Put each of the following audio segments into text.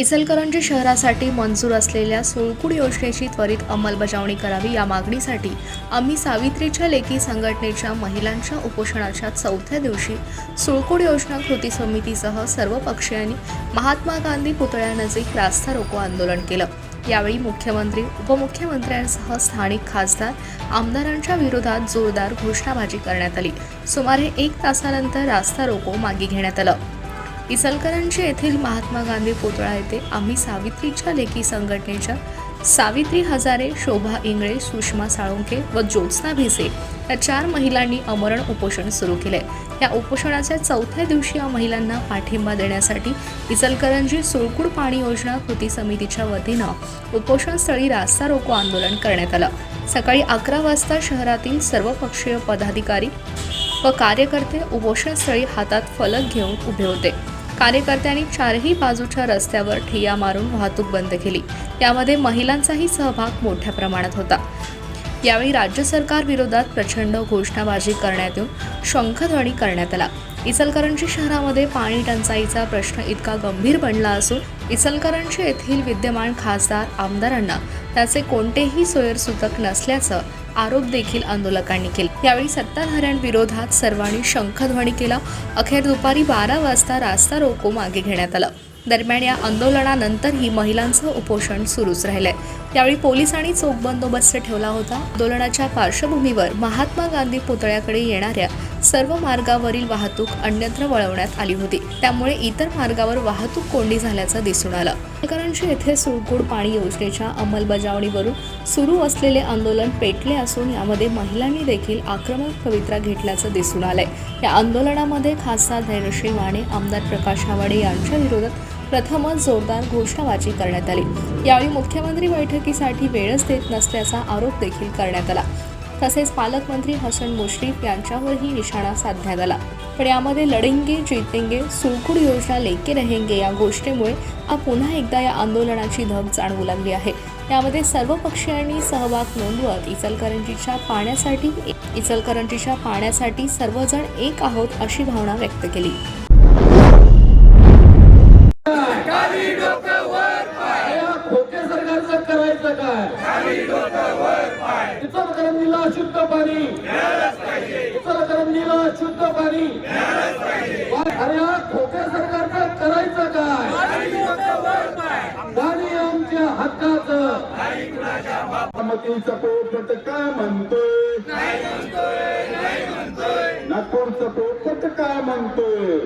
इचलकरंजी शहरासाठी मंजूर असलेल्या सोळकूड योजनेची त्वरित अंमलबजावणी करावी या मागणीसाठी आम्ही सावित्रीच्या लेखी संघटनेच्या महिलांच्या उपोषणाच्या चौथ्या दिवशी सुळकूड योजना कृती समितीसह सर्व पक्षीयांनी महात्मा गांधी पुतळ्यानजीक रास्ता रोको आंदोलन केलं. यावेळी मुख्यमंत्री उपमुख्यमंत्र्यांसह स्थानिक खासदार आमदारांच्या विरोधात जोरदार घोषणाबाजी करण्यात आली. सुमारे एक तासानंतर रास्ता रोको मागे घेण्यात आलं. इचलकरंजी येथील महात्मा गांधी पुतळा येथे आम्ही सावित्रीच्या लेखी संघटनेच्या सावित्री हजारे शोभा इंगळे सुषमा साळुंके व ज्योत्स्ना भिसे या चार महिलांनी अमरण उपोषण सुरू केले या उपोषणाच्या चौथ्या दिवशी या महिलांना पाठिंबा देण्यासाठी इचलकरंजी सुळकुड पाणी योजना कृती समितीच्या वतीनं उपोषणस्थळी रास्ता रोको आंदोलन करण्यात आलं. सकाळी अकरा वाजता शहरातील सर्वपक्षीय पदाधिकारी व कार्यकर्ते उपोषणस्थळी हातात फलक घेऊन उभे होते. कार्यकर्त्यांनी चारही बाजूच्या रस्त्यावर ठिय्या मारून वाहतूक बंद केली. यामध्ये महिलांचाही सहभाग मोठ्या प्रमाणात होता. यावेळी राज्य सरकार विरोधात प्रचंड घोषणाबाजी करण्यात येऊन शंखध्वनी करण्यात आला. इचलकरंजी शहरामध्ये पाणी टंचाईचा प्रश्न इतका गंभीर बनला असून इचलकरंजी येथील विद्यमान खासदार आमदारांना त्याचे कोणतेही सोयरसूतक नसल्याचं आरोप देखील आंदोलकांनी केले. यावेळी सत्ताधाऱ्यांविरोधात सर्वांनी शंखध्वनी केला. अखेर दुपारी बारा वाजता रास्ता रोको मागे घेण्यात आलं. दरम्यान या आंदोलनानंतरही महिलांचं उपोषण सुरूच राहिलंय. यावेळी पोलिसांनी चोख बंदोबस्त ठेवला होता. आंदोलनाच्या पार्श्वभूमीवर महात्मा गांधी पुतळ्याकडे येणाऱ्या सर्व मार्गावरील वाहतूक अन्यत्र वळवण्यात आली होती. त्यामुळे इतर मार्गावर वाहतूक कोंडी झाल्याचं दिसून आलं. इचलकरंजी येथे सुळकूड पाणी योजनेच्या अंमलबजावणीवरून सुरू असलेले आंदोलन पेटले असून यामध्ये महिलांनी देखील आक्रमक पवित्रा घेतल्याचं दिसून आलंय. या आंदोलनामध्ये खासदार धैर्यश्री माने आमदार प्रकाश आवाडे यांच्या विरोधात प्रथमच जोरदार घोषणाबाजी करण्यात आली. यावेळी मुख्यमंत्री बैठकीसाठी वेळच देत नसल्याचा आरोप देखील करण्यात आला. तसेच पालकमंत्री हसन मुश्रीफ यांच्यावरही निशाणा साधण्यात आला. पण यामध्ये लढेंगे जितेंगे सुळकुड योजना लेके रहेंगे या गोष्टीमुळे हा पुन्हा एकदा या आंदोलनाची धग जाणवू लागली आहे. यामध्ये सर्व पक्षीयांनी सहभाग नोंदवत इचलकरंजीच्या पाण्यासाठी इचलकरंजीच्या पाण्यासाठी सर्वजण एक आहोत अशी भावना व्यक्त केली या खोके सरकारचं करायचं काय शुद्ध पाणी. इचलकरंजीला शुद्ध पाणी. अरे या खोके सरकारचं करायचं काय? पाणी आमच्या हक्काचं. मतीचं पोपट काय म्हणतोय नागपूरचं पोपट काय म्हणतोय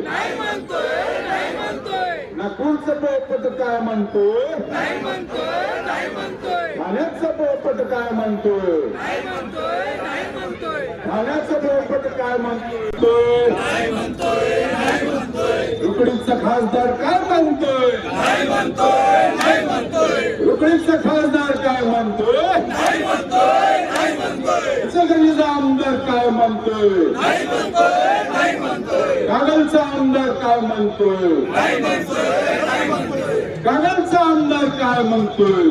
नागपूरचं पोपट काय म्हणतोय? ठाण्याचं पोपट काय म्हणतोय? ठाण्याचं पोपट काय म्हणतोय? रुकडीचा खासदार काय म्हणतोय? रुकडीचा खासदार काय म्हणतोय? इचलकरंजीचा आमदार काय म्हणतोय? काय म्हणतोय? कागलचा आमदार काय म्हणतोय?